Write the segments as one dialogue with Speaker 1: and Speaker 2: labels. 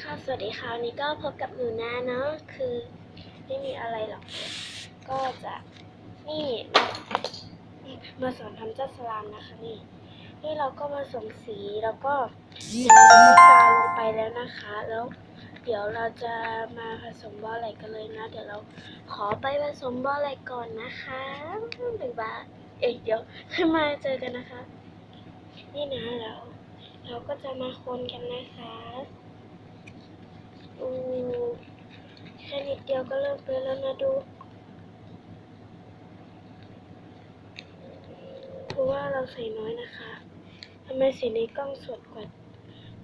Speaker 1: ค่ะ สวัสดีค่ะวันนี้ก็พบกับหนูนาเนาะ คือไม่มีอะไรหรอก ก็จะนี่มาสอนทำเจ้าสลามนะคะนี่ นี่เราก็มาสมสีแล้วก็เดี๋ยวเราก็กาลงไปแล้วนะคะ แล้ว เดี๋ยวเราจะมาผสมบอลไหลกันเลยนะ เดี๋ยวเราขอไปผสมบอลไหลก่อนนะคะหรือว่าเอ๊ะเดี๋ยวขึ้นมาเจอกันนะคะ นี่นะเราเราก็จะมาคนกันนะคะ อูแค่นิดเดียวก็เริ่มเป็นแล้วนะดูเพราะว่าเราใส่น้อยนะคะทำไมสีในกล้องสดกว่า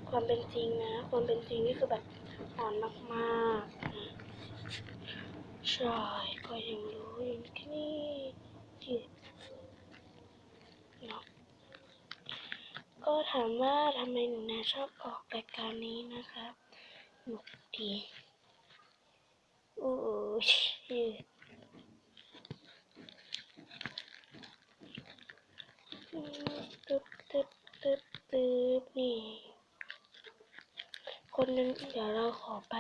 Speaker 1: ความเป็นจริงนะ ความเป็นจริงนี่คือแบบอ่อนมากๆใช่ก็ยังรู้อยู่แค่นี้ที่เนาะก็ถามว่าทำไมหนูนาชอบออกรายการนี้นะคะ หนุกดีโอ้ชิตึ๊บตึ๊บตึ๊บตึ๊บนี่ คนนึงเดี๋ยวเราขอไป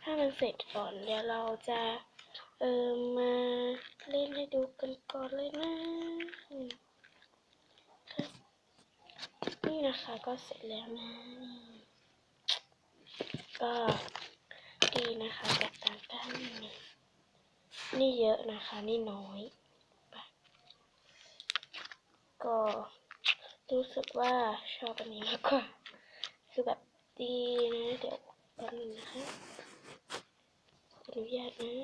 Speaker 1: ถ้ามันเสร็จก่อนเดี๋ยวเราจะ เออมาเล่นให้ดูกันก่อนเลยนะ นี่นะคะก็เสร็จแล้วนะนี่ ก็ดีนะคะแตกต่างกันนี่นี่เยอะนะคะ นี่น้อยก็รู้สึกว่าชอบอันนี้มากกว่า คือแบบดีนะเดี๋ยวแป๊บนึงนะคะอนุญาตนะ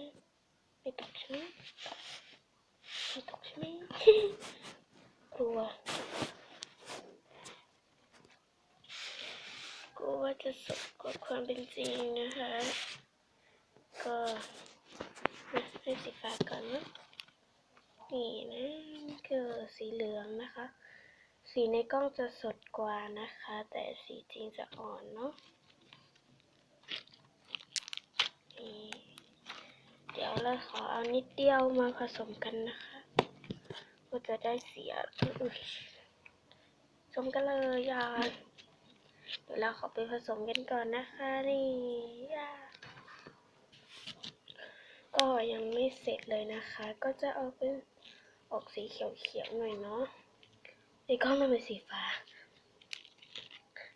Speaker 1: ไม่ตกใช่ไหมไม่ตกใช่ไหมกลัว กลัวว่า จะสดกว่าความเป็นจริงนะคะ ก็นะให้สีฟ้าก่อนนะนี่นะคือสีเหลืองนะคะ สีในกล้องจะสดกว่านะคะ แต่สีจริงจะอ่อนเนาะนี่เดี๋ยวเราขอเอานิดเดียวมาผสมกันนะคะก็จะได้เสีอะอุ๊ยผสมกันเลยย่า เดี๋ยวเราขอไปผสมกันก่อนนะคะนี่ย่าก็ยังไม่เสร็จเลยนะคะ ก็จะเอาเป็นออกสีเขียวๆหน่อยเนาะในกล้องมันเป็นสีฟ้า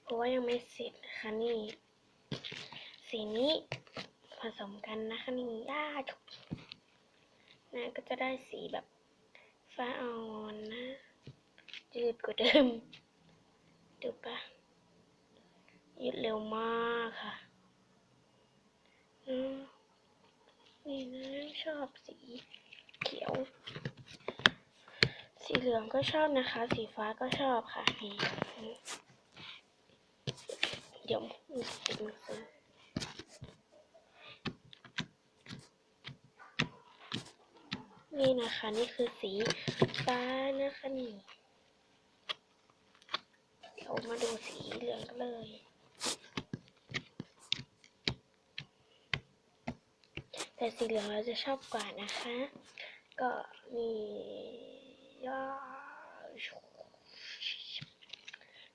Speaker 1: เพราะว่ายังไม่เสร็จนะคะนี่ สีนี้ผสมกันนะคะนี่ย่าจุกนะก็จะได้สีแบบฟ้าอ่อนนะจืดกว่าเดิมดูปะ ยืดเร็วมากค่ะอืมนี่นะชอบสีเขียว สีเหลืองก็ชอบนะคะ สีฟ้าก็ชอบค่ะนี่เดี๋ยวมีติดหนังสือนี่นะคะนี่คือสีฟ้านะคะนี่ เดี๋ยวมาดูสีเหลืองกันเลย แต่สีเหลืองเราจะชอบกว่านะคะ ก็มีย่อ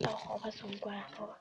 Speaker 1: เราขอผสมกว่าเพราะ